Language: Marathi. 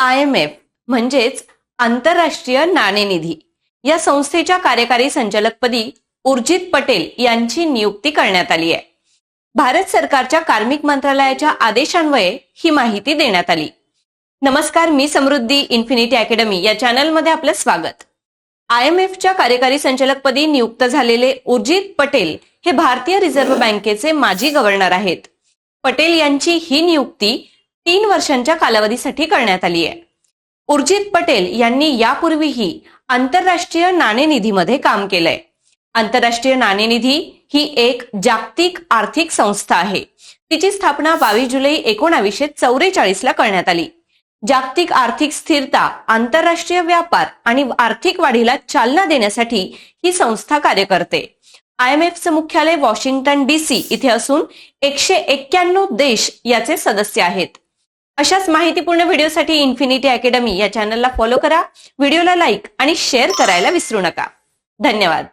आय एम एफ म्हणजेच आंतरराष्ट्रीय नाणेनिधी. या संस्थेच्या कार्यकारी संचालकपदी उर्जित पटेल यांची नियुक्ती करण्यात आली आहे. भारत सरकारच्या कार्मिक मंत्रालयाच्या आदेशान्वये ही माहिती देण्यात आली. नमस्कार मी समृद्धी इन्फिनिटी अकॅडमी या चॅनलमध्ये आपलं स्वागत. आय एम एफच्या कार्यकारी संचालकपदी नियुक्त झालेले उर्जित पटेल हे भारतीय रिझर्व्ह बँकेचे माजी गव्हर्नर आहेत. पटेल यांची ही नियुक्ती तीन वर्षांच्या कालावधीसाठी करण्यात आली आहे. उर्जित पटेल यांनी यापूर्वीही आंतरराष्ट्रीय नाणेनिधीमध्ये काम केलंय. आंतरराष्ट्रीय नाणेनिधी ही एक जागतिक आर्थिक संस्था आहे. तिची स्थापना बावीस जुलै एकोणावीसशे चौवेचाळीस ला करण्यात आली. जागतिक आर्थिक स्थिरता आंतरराष्ट्रीय व्यापार आणि आर्थिक वाढीला चालना देण्यासाठी ही संस्था कार्य करते. आय एम एफचं मुख्यालय वॉशिंग्टन डीसी इथे असून एकशे एक्क्याण्णव देश याचे सदस्य आहेत. अशाच माहितीपूर्ण व्हिडिओसाठी इन्फिनिटी अकॅडमी या चॅनलला फॉलो करा. व्हिडिओला लाईक आणि शेअर करायला विसरू नका. धन्यवाद.